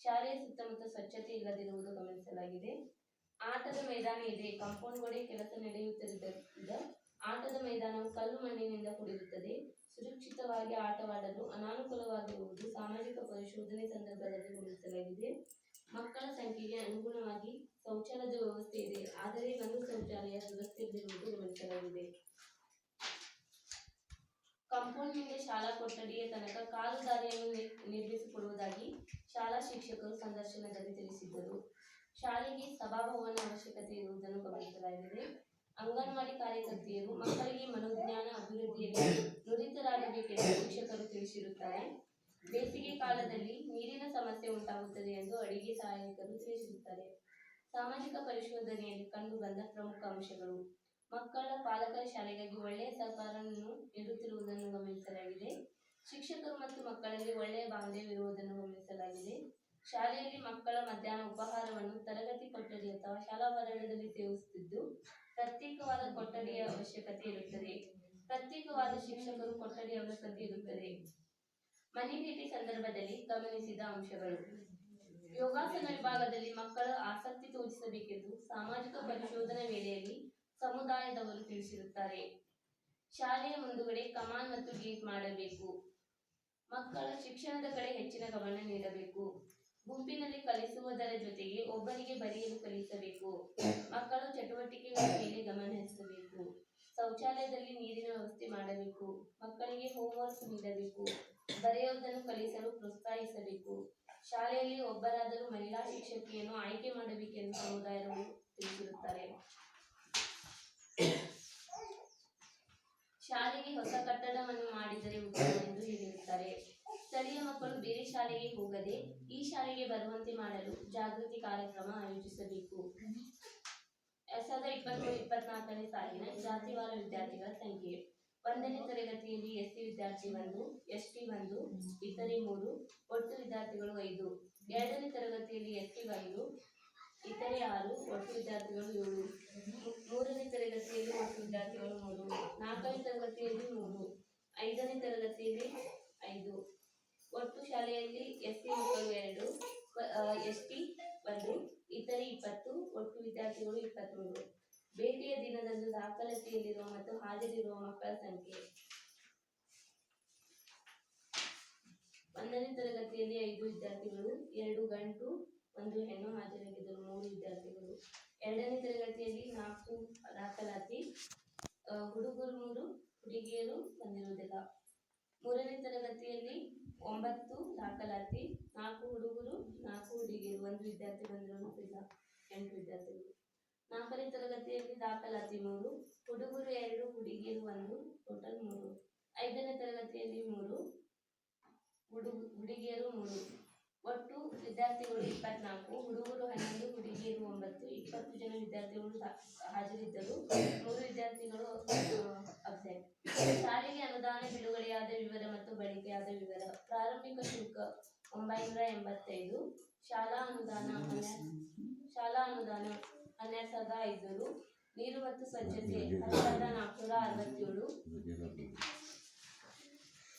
ಶಾಲೆಯ ಸುತ್ತಮುತ್ತ ಸ್ವಚ್ಛತೆ ಇಲ್ಲದಿರುವುದು ಗಮನಿಸಲಾಗಿದೆ. ಆಟದ ಮೈದಾನ ಇದೆ. ಕಾಂಪೌಂಡ್ ಗೋಡೆ ಕೆಲಸ ನಡೆಯುತ್ತಿರುವುದರಿಂದ ಆಟದ ಮೈದಾನವು ಕಲ್ಲು ಮಣ್ಣಿನಿಂದ ಕೂಡಿರುತ್ತದೆ. ಸುರಕ್ಷಿತವಾಗಿ ಆಟವಾಡಲು ಅನಾನುಕೂಲವಾಗಿರುವುದು ಸಾಮಾಜಿಕ ಪರಿಶೋಧನೆ ಸಂದರ್ಭದಲ್ಲಿ ಗಮನಿಸಲಾಗಿದೆ. ಮಕ್ಕಳ ಸಂಖ್ಯೆಗೆ ಅನುಗುಣವಾಗಿ ಶೌಚಾಲಯದ ವ್ಯವಸ್ಥೆ ಇದೆ. ಆದರೆ ಒಂದು ಶೌಚಾಲಯ ದುರಸ್ತಿಯಲ್ಲಿರುವುದು ಗಮನಿಸಲಾಗಿದೆ ಕಾಂಪೌಂಡ್ನಿಂದ ಶಾಲಾ ಕೊಠಡಿಯ ತನಕ ಕಾಲು ದಾರಿಯನ್ನು ನಿರ್ಮಿಸಿಕೊಡುವುದಾಗಿ ಶಾಲಾ ಶಿಕ್ಷಕರು ಸಂದರ್ಶನದಲ್ಲಿ ತಿಳಿಸಿದ್ದರು. ಶಾಲೆಗೆ ಸಭಾಭವನ ಅವಶ್ಯಕತೆ ಇರುವುದನ್ನು ಗಮನಿಸಲಾಗಿದೆ. ಅಂಗನವಾಡಿ ಕಾರ್ಯಕರ್ತೆಯರು ಮಕ್ಕಳಿಗೆ ಮನೋಜ್ಞಾನ, ಅಭಿವೃದ್ಧಿಯಲ್ಲಿ ನುರಿತರಾಗಬೇಕೆಂದು ಶಿಕ್ಷಕರು ತಿಳಿಸಿರುತ್ತಾರೆ. ಬೇಸಿಗೆ ಕಾಲದಲ್ಲಿ ನೀರಿನ ಸಮಸ್ಯೆ ಉಂಟಾಗುತ್ತದೆ ಎಂದು ಅಡಿಗೆ ಸಹಾಯಕರು ತಿಳಿಸಿರುತ್ತಾರೆ. ಸಾಮಾಜಿಕ ಪರಿಶೋಧನೆಯಲ್ಲಿ ಕಂಡುಬಂದ ಪ್ರಮುಖ ಅಂಶಗಳು. ಮಕ್ಕಳ ಪಾಲಕರ ಶಾಲೆಗಾಗಿ ಒಳ್ಳೆಯ ಸಹಕಾರವನ್ನು ನೀಡುತ್ತಿರುವುದನ್ನು ಗಮನಿಸಲಾಗಿದೆ. ಶಿಕ್ಷಕರು ಮತ್ತು ಮಕ್ಕಳಲ್ಲಿ ಒಳ್ಳೆಯ ಬಾಂಧವ್ಯವಿರುವುದನ್ನು ಗಮನಿಸಲಾಗಿದೆ. ಶಾಲೆಯಲ್ಲಿ ಮಕ್ಕಳ ಮಧ್ಯಾಹ್ನ ಉಪಹಾರವನ್ನು ತರಗತಿ ಕೊಠಡಿ ಅಥವಾ ಶಾಲಾ ಶಾಲಾಭರಣದಲ್ಲಿ ಸೇವಿಸುತ್ತಿದ್ದು, ಪ್ರತ್ಯೇಕವಾದ ಕೊಠಡಿಯ ಅವಶ್ಯಕತೆ ಇರುತ್ತದೆ. ಪ್ರತ್ಯೇಕವಾದ ಶಿಕ್ಷಕರು ಕೊಠಡಿ ಅವಶ್ಯಕತೆ ಇರುತ್ತದೆ. ಮನೆ ಭೇಟಿ ಸಂದರ್ಭದಲ್ಲಿ ಗಮನಿಸಿದ ಅಂಶಗಳು. ಯೋಗಾಸನ ವಿಭಾಗದಲ್ಲಿ ಮಕ್ಕಳ ಆಸಕ್ತಿ ತೋರಿಸಬೇಕೆಂದು ಸಾಮಾಜಿಕ ಪರಿಶೋಧನಾ ವೇಳೆಯಲ್ಲಿ ಸಮುದಾಯದವರು ತಿಳಿಸಿರುತ್ತಾರೆ. ಶಾಲೆಯ ಮುಂದುಗಡೆ ಕಮಾನ್ ಮತ್ತು ಗೇಟ್ ಮಾಡಬೇಕು. ಮಕ್ಕಳ ಶಿಕ್ಷಣದ ಕಡೆ ಹೆಚ್ಚಿನ ಗಮನ ನೀಡಬೇಕು. ಗುಂಪಿನಲ್ಲಿ ಕಲಿಸುವುದರ ಜೊತೆಗೆ ಒಬ್ಬರಿಗೆ ಬರೆಯಲು ಕಲಿಸಬೇಕು. ಮಕ್ಕಳು ಚಟುವಟಿಕೆಗಳ ಮೇಲೆ ಗಮನ ಹರಿಸಬೇಕು. ಶೌಚಾಲಯದಲ್ಲಿ ನೀರಿನ ವ್ಯವಸ್ಥೆ ಮಾಡಬೇಕು. ಮಕ್ಕಳಿಗೆ ಹೋಮ್ವರ್ಕ್ ನೀಡಬೇಕು. ಬರೆಯುವುದನ್ನು ಕಲಿಸಲು ಪ್ರೋತ್ಸಾಹಿಸಬೇಕು. ಶಾಲೆಯಲ್ಲಿ ಒಬ್ಬರಾದರೂ ಮಹಿಳಾ ಶಿಕ್ಷಕಿಯನ್ನು ಆಯ್ಕೆ ಮಾಡಬೇಕೆಂದು ಸಮುದಾಯದವರು ತಿಳಿಸಿರುತ್ತಾರೆ ಶಾಲೆಗೆ ಹೊಸ ಕಟ್ಟಡವನ್ನು ಮಾಡಿದರೆ ಉತ್ತಮ ಎಂದು ಹೇಳಿರುತ್ತಾರೆ ಸ್ಥಳೀಯ ಮಕ್ಕಳು ಬೇರೆ ಶಾಲೆಗೆ ಹೋಗದೆ ಈ ಶಾಲೆಗೆ ಬರುವಂತೆ ಮಾಡಲು ಜಾಗೃತಿ ಕಾರ್ಯಕ್ರಮ ಆಯೋಜಿಸಬೇಕು. ಎರಡ್ ಸಾವಿರದ ಇಪ್ಪತ್ಮೂರು ಇಪ್ಪತ್ನಾಲ್ಕನೇ ಸಾಲಿನ ಜಾತಿವಾರ ವಿದ್ಯಾರ್ಥಿಗಳ ಸಂಖ್ಯೆ. ಒಂದನೇ ತರಗತಿಯಲ್ಲಿ ಎಸ್ಸಿ ವಿದ್ಯಾರ್ಥಿ ಒಂದು, ಎಸ್ಟಿ ಒಂದು, ಇತರೆ ಮೂರು, ಒಟ್ಟು ವಿದ್ಯಾರ್ಥಿಗಳು ಐದು. ಎರಡನೇ ತರಗತಿಯಲ್ಲಿ ಎಸ್ಟಿ ಒಂದು ಇತರೆ ಆರು, ಒಟ್ಟು ವಿದ್ಯಾರ್ಥಿಗಳು ಏಳು ಮೂ- ಮೂರನೇ ತರಗತಿಯಲ್ಲಿ ಒಟ್ಟು ವಿದ್ಯಾರ್ಥಿಗಳು ಮೂರು ನಾಲ್ಕನೇ ತರಗತಿಯಲ್ಲಿ ಮೂರು ಐದನೇ ತರಗತಿಯಲ್ಲಿ ಐದು ಒಟ್ಟು ಎಸ್ ಸಿ ಮಕ್ಕಳು ಎರಡು ಎಸ್ ಟಿ ಒಂದು, ಇತರೆ ಇಪ್ಪತ್ತು, ಒಟ್ಟು ವಿದ್ಯಾರ್ಥಿಗಳು ಇಪ್ಪತ್ತ್ಮೂರು ಭೇಟಿಯ ದಿನದಂದು ದಾಖಲಾತಿಯಲ್ಲಿರುವ ಮತ್ತು ಹಾಜರಿರುವ ಮಕ್ಕಳ ಸಂಖ್ಯೆ. ಒಂದನೇ ತರಗತಿಯಲ್ಲಿ ಐದು ವಿದ್ಯಾರ್ಥಿಗಳು, ಎರಡು ಗಂಟು, ಒಂದು ಹೆಣ್ಣು ಹಾಜರಾಗಿದ್ದರು, ಮೂರು ವಿದ್ಯಾರ್ಥಿಗಳು. ಎರಡನೇ ತರಗತಿಯಲ್ಲಿ ನಾಲ್ಕು ದಾಖಲಾತಿ ಹುಡುಗರು ಮೂರು, ಹುಡುಗಿಯರು ಬಂದಿರುವುದಿಲ್ಲ. ಮೂರನೇ ತರಗತಿಯಲ್ಲಿ ಒಂಬತ್ತು ದಾಖಲಾತಿ, ನಾಲ್ಕು ಹುಡುಗರು, ನಾಲ್ಕು ಹುಡುಗಿಯರು, ಒಂದು ವಿದ್ಯಾರ್ಥಿ ಬಂದಿರುವುದಿಲ್ಲ ಎಂಟು ವಿದ್ಯಾರ್ಥಿಗಳು. ನಾಲ್ಕನೇ ತರಗತಿಯಲ್ಲಿ ದಾಖಲಾತಿ ಮೂರು, ಹುಡುಗರು ಎರಡು, ಹುಡುಗಿಯರು ಒಂದು, ಟೋಟಲ್ ಮೂರು. ಐದನೇ ತರಗತಿಯಲ್ಲಿ ಮೂರು, ಹುಡುಗ, ಹುಡುಗಿಯರು ಮೂರು. ಒಟ್ಟು ವಿದ್ಯಾರ್ಥಿಗಳು ಇಪ್ಪತ್ನಾಲ್ಕು, ಹುಡುಗರು ಹನ್ನೊಂದು, ಹುಡುಗಿಯರು ಒಂಬತ್ತು, ಇಪ್ಪತ್ತು ಜನ ವಿದ್ಯಾರ್ಥಿಗಳು ಹಾಜರಿದ್ದರು. ಮೂರು ವಿದ್ಯಾರ್ಥಿಗಳು ಅಬ್ಸೆಂಟ್. ಶಾಲೆಗೆ ಅನುದಾನ ಬಿಡುಗಡೆಯಾದ ವಿವರ ಮತ್ತು ಬಳಕೆಯಾದ ವಿವರ. ಪ್ರಾರಂಭಿಕ ಶುಲ್ಕ ಒಂಬೈನೂರ ಎಂಬತ್ತೈದು. ಶಾಲಾ ಅನುದಾನ ಶಾಲಾ ಅನುದಾನ ಹನ್ನೆರಡು ಸಾವಿರದ ಐದುನೂರು. ನೀರು ಮತ್ತು ಸ್ವಚ್ಛತೆ ಹತ್ತು ಸಾವಿರದ ನಾಲ್ಕುನೂರ ಅರವತ್ತೇಳು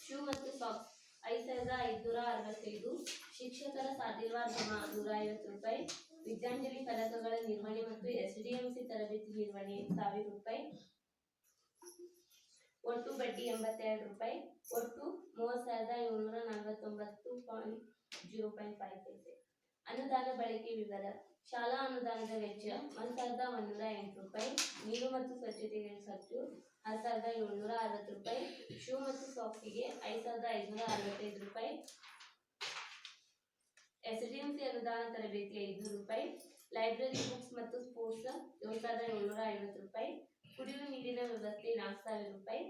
ಶೂ ಮತ್ತು ಸಾಕ್ಸ್ ಐದು ಸಾವಿರದ ಐದುನೂರ ಅರವತ್ತೈದು ಶಿಕ್ಷಕರ ಜಮಾ ನೂರ ಐವತ್ತು ರೂಪಾಯಿ, ವಿದ್ಯಾಂಜಲಿ ಫಲಕಗಳ ನಿರ್ವಹಣೆ ಮತ್ತು ಎಸ್ ಡಿ ಸಿ ತರಬೇತಿ ನಿರ್ವಹಣೆ ಸಾವಿರ ರೂಪಾಯಿ, ಒಟ್ಟು ಬಡ್ಡಿ ಎಂಬತ್ತೆರಡು ರೂಪಾಯಿ, ಒಟ್ಟು ಮೂವತ್ತು ಸಾವಿರದ ಏಳ್ನೂರ ನಲವತ್ತೊಂಬತ್ತು point zero point five paise ಅನುದಾನ ಬಳಕೆ ವಿವರ, ಶಾಲಾ ಅನುದಾನದ ವೆಚ್ಚ ಒಂದು ಸಾವಿರದ ಒಂದೂರ ಎಂಟು ರೂಪಾಯಿ, ನೀರು ಮತ್ತು ಸ್ವಚ್ಛತೆಗೆ ಖರ್ಚು ಆರು ಸಾವಿರದ ಏಳ್ನೂರ ಅರವತ್ತು ರೂಪಾಯಿ. ಶೂ ಮತ್ತು ಸಾಕ್ಸಿಗೆ ಐದು ಸಾವಿರದ ಐದುನೂರ ಅರವತ್ತೈದು ರೂಪಾಯಿ. ಎಸ್ ಡಿ ಎಂ ಸಿ ಅನುದಾನ ತರಬೇತಿ ಐದು ರೂಪಾಯಿ. ಲೈಬ್ರರಿ ಬುಕ್ಸ್ ಮತ್ತು ಸ್ಪೋರ್ಟ್ಸ್ ಏಳು ಸಾವಿರದ ಏಳ್ನೂರ ಐವತ್ತು ರೂಪಾಯಿ. ಕುಡಿಯುವ ನೀರಿನ ವ್ಯವಸ್ಥೆ ನಾಲ್ಕು ಸಾವಿರ ರೂಪಾಯಿ.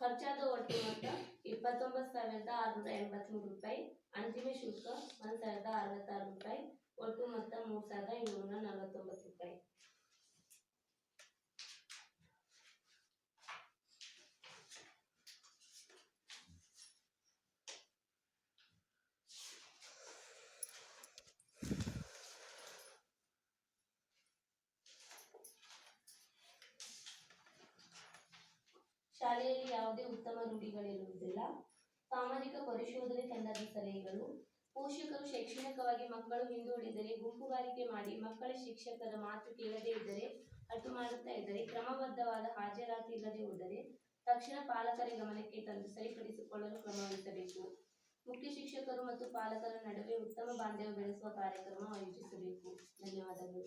ಖರ್ಚಾದ ಒಟ್ಟು ಮೊತ್ತ ಇಪ್ಪತ್ತೊಂಬತ್ತು ಸಾವಿರದ ಆರುನೂರ ಎಂಬತ್ಮೂರು ರೂಪಾಯಿ. ಅಂತಿಮ ಶುಲ್ಕ ಒಂದು ಸಾವಿರದ ಅರವತ್ತಾರು ರೂಪಾಯಿ. ಒಟ್ಟು ಮೊತ್ತ ಮೂರು ಸಾವಿರದ ಏಳ್ನೂರ ನಲವತ್ತೊಂಬತ್ತು ರೂಪಾಯಿ. ಶಾಲೆಯಲ್ಲಿ ಯಾವುದೇ ಉತ್ತಮ ರೂಢಿಗಳಿರುವುದಿಲ್ಲ ಸಾಮಾಜಿಕ ಪರಿಶೋಧನೆ ತಂಡದ ಸಲಹೆಗಳು. ಪೋಷಕರು ಶೈಕ್ಷಣಿಕವಾಗಿ ಮಕ್ಕಳು ಹಿಂದುಳಿದರೆ ಗುಂಪುಗಾರಿಕೆ ಮಾಡಿ ಮಕ್ಕಳ ಶಿಕ್ಷಕರ ಮಾತು ಕೇಳದೇ ಇದ್ದರೆ ಅಟ್ಟು ಮಾಡುತ್ತಾ ಇದ್ದರೆ, ಕ್ರಮಬದ್ಧವಾದ ಹಾಜರಾತಿ ಇಲ್ಲದೆ ಹೋದರೆ ತಕ್ಷಣ ಪಾಲಕರ ಗಮನಕ್ಕೆ ತಂದು ಸರಿಪಡಿಸಿಕೊಳ್ಳಲು ಕ್ರಮವಹಿಸಬೇಕು ಮುಖ್ಯ ಶಿಕ್ಷಕರು ಮತ್ತು ಪಾಲಕರ ನಡುವೆ ಉತ್ತಮ ಬಾಂಧವ್ಯ ಬೆಳೆಸುವ ಕಾರ್ಯಕ್ರಮ ಆಯೋಜಿಸಬೇಕು. ಧನ್ಯವಾದಗಳು.